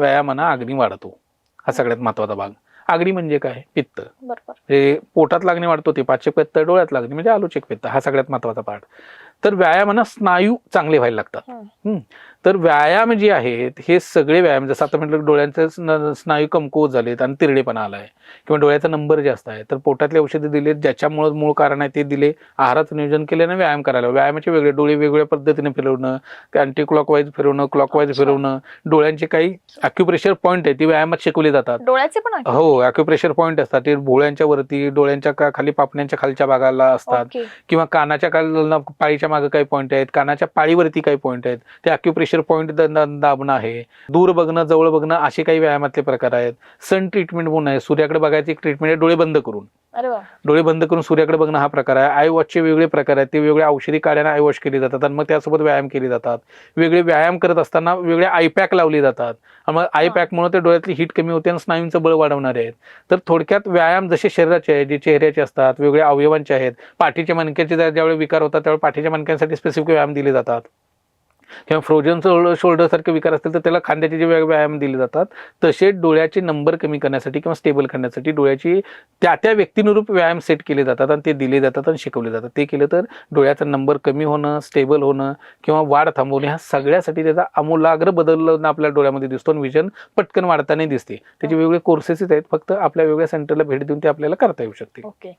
व्यायामानं अग्नी वाढतो. हा सगळ्यात महत्त्वाचा भाग. अग्नी म्हणजे काय? पित्त. बरोबर. हे पोटात लागणे वाढतो ते पाचक पित्त डोळ्यात लागणे म्हणजे आलोचक पित्त. हा सगळ्यात महत्त्वाचा पार्ट तर व्यायामानं स्नायू चांगले व्हायला लागतात. हम्म. तर व्यायाम जे आहेत हे सगळे व्यायाम जसं आता म्हटलं डोळ्यांचे स्न- स्नायू कमकुवत झालेत आणि तिरडेपणा आलाय किंवा डोळ्याचा नंबर जास्त आहे तर पोटातले औषधे दिलेत ज्याच्यामुळे मूळ कारण आहे ते दिले आहाराचं नियोजन केल्यानं व्यायाम करायला व्यायामाचे वेगळे डोळे वेगवेगळ्या पद्धतीने फिरवणं अँटी क्लॉकवाईज फिरवणं क्लॉकवाईज. फिरवणं डोळ्यांचे काही अॅक्युप्रेशर पॉईंट आहेत ती व्यायामात शिकवली जातात डोळ्याचे पण आहे हो अॅक्युप्रेशर पॉईंट असतात ते भोळ्यांच्या वरती डोळ्यांच्या खाली पापण्यांच्या खालच्या भागाला असतात किंवा कानाच्या खाल पाळीच्या मागे काही पॉईंट आहेत कानाच्या पाळीवरती काही पॉईंट आहेत. ते अॅक्युप्रेशर पॉईंट दाबणं आहे. दूर बघणं जवळ बघणं असे काही व्यायामातले प्रकार आहेत. सन ट्रीटमेंट म्हणून आहे. सूर्याकडे बघायची एक ट्रीटमेंट आहे डोळे बंद करून. डोळे बंद करून सूर्याकडे बघणं हा प्रकार आहे. आय वॉशचे वेगळे प्रकार आहेत. ते वेगळ्या औषधी काढ्याने आय वॉश केले जातात आणि मग त्यासोबत व्यायाम केले जातात. वेगळे व्यायाम करत असताना वेगळे आय पॅक लावले जातात. आणि मग आय. पॅकमुळे ते डोळ्यातली हीट कमी होते आणि स्नायूंचं बळ वाढवणारे आहेत. तर थोडक्यात व्यायाम जसे शरीराचे आहेत जे चेहऱ्याचे असतात वेगळ्या अवयवांचे आहेत पाठीच्या मणक्याचे ज्या- ज्यावेळी विकार होतात त्यावेळी पाठीच्या मणक्यांसाठी स्पेसिफिक व्यायाम दिले जातात. किंवा फ्रोजन शोल्डर सारखे विकार असतील तर त्याला खांद्याचे जे व्यायाम दिले जातात तसे डोळ्याचे नंबर कमी करण्यासाठी किंवा स्टेबल करण्यासाठी डोळ्याची त्या त्या व्यक्तीनुरूप व्यायाम सेट केले जातात आणि ते दिले जातात आणि शिकवले जातात. ते केलं तर डोळ्याचा नंबर कमी होणं स्टेबल होणं किंवा वाढ थांबवणे ह्या सगळ्यासाठी त्याचा आमूलाग्र बदल आपल्या डोळ्यामध्ये दिसतो आणि विजन पटकन वाढताना दिसते. त्याचे वेगवेगळे कोर्सेस आहेत फक्त आपल्या वेगळ्या सेंटरला भेट देऊन ते आपल्याला करता येऊ शकते ओके.